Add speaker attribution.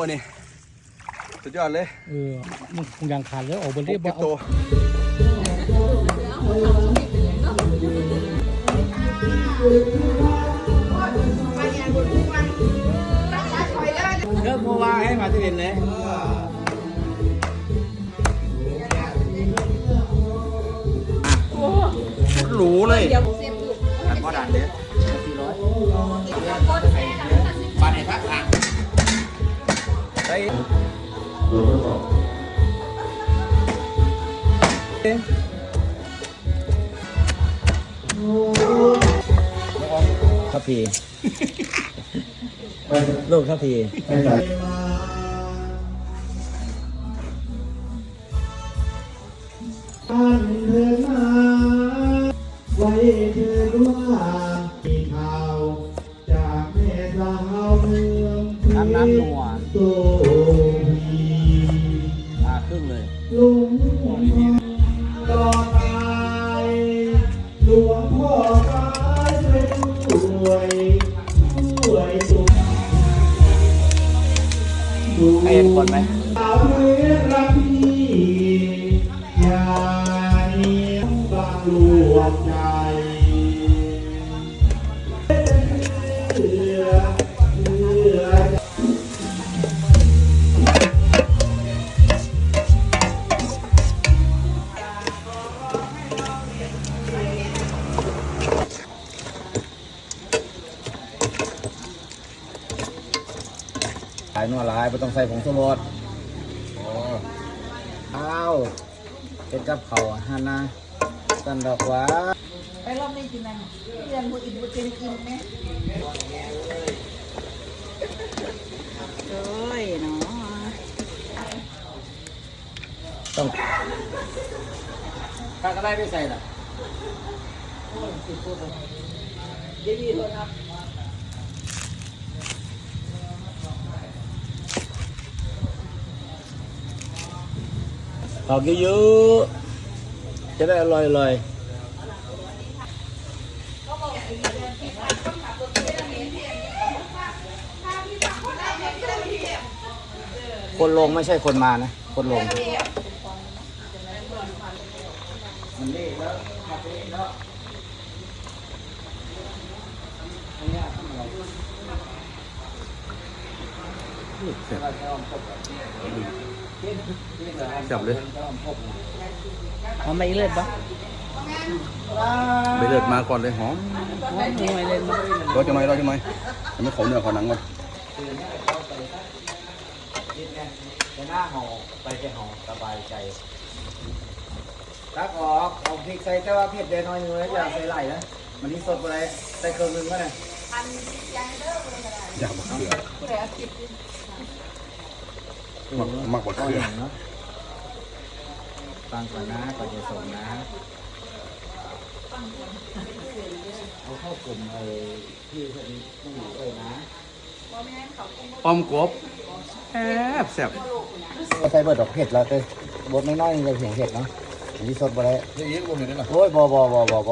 Speaker 1: อันนี้สุดยอดเลย
Speaker 2: เออมันยังขาดแล้วออกบน
Speaker 1: พ
Speaker 2: เรีย
Speaker 1: ก
Speaker 2: บ
Speaker 1: เก็บ
Speaker 2: เอา
Speaker 1: ตัว
Speaker 3: เลิกโมวาให้มาที่เห็นเลยหรูเลย ทัพ
Speaker 4: พีลูกทัพพี
Speaker 5: ท่านเดินมาไว้เถิดว่ามีข่าว จากแม่สาวเมือง
Speaker 4: น้ำน้ำนัว
Speaker 5: โตพี วงพ่อตายช่วยช่วยสุขดู
Speaker 4: ใครเห็นคนไหม
Speaker 5: สาวเมืองรักพี่อย่านีบางลวงใจา
Speaker 4: ยนัวลายไม่ต้องใส่ผงชูรสข้าวเป็นกับเขาวฮานาสันดอกหว่า
Speaker 6: ไปรอบนี้กินนั่นเรียนบุอินบุจินกินไหมเอ้ยเนาะ
Speaker 4: ต้อง
Speaker 3: ถ้าก็ได้ไม่ใส่ล่ะ
Speaker 4: ผักเยอะๆจะได้อร่อยๆคนลงไม่ใช่คนมานะ คนลง
Speaker 1: จั บเลย
Speaker 3: เอาไม่เล่นปะ
Speaker 1: ไปเลือดมาก่อนเลยหอม
Speaker 3: ไม่เล่นปะ
Speaker 1: รอจะไหมรอจะไหมยังไม่ขอเนื้อขอหนังก่อน
Speaker 4: จะหน้าห่อไปแค่ห่อสบายใจตักออกเอาพริกใส่แต่ว่าเผ็ดเดี๋ยวน้อยนึงนะอย่าใส่ไหลนะมันนี่สดไปเลยใส่เครื่องนึงก็ได้
Speaker 1: อยากมะเขือ มักมักบด
Speaker 4: ก็
Speaker 1: เขื
Speaker 4: อ
Speaker 1: อย่าง
Speaker 4: เนาะฟังก่อนนะก่อนจะส่งนะเอาเข้ากลุ่มไอ้ที่พวกนี้ต้องอยู่ด้วยนะ
Speaker 1: อ้อมกบแอบแซ่บ
Speaker 4: ก็ใส่เบิดดอกเผ็ดแล้วแต่บดน้อยๆนี่จะเสียงเผ็ดเนาะอันนี้สดไปเลย
Speaker 1: นี่ยิ่งบ่เห็นได้หรอ
Speaker 4: โอ้ยบอบอบอบอบ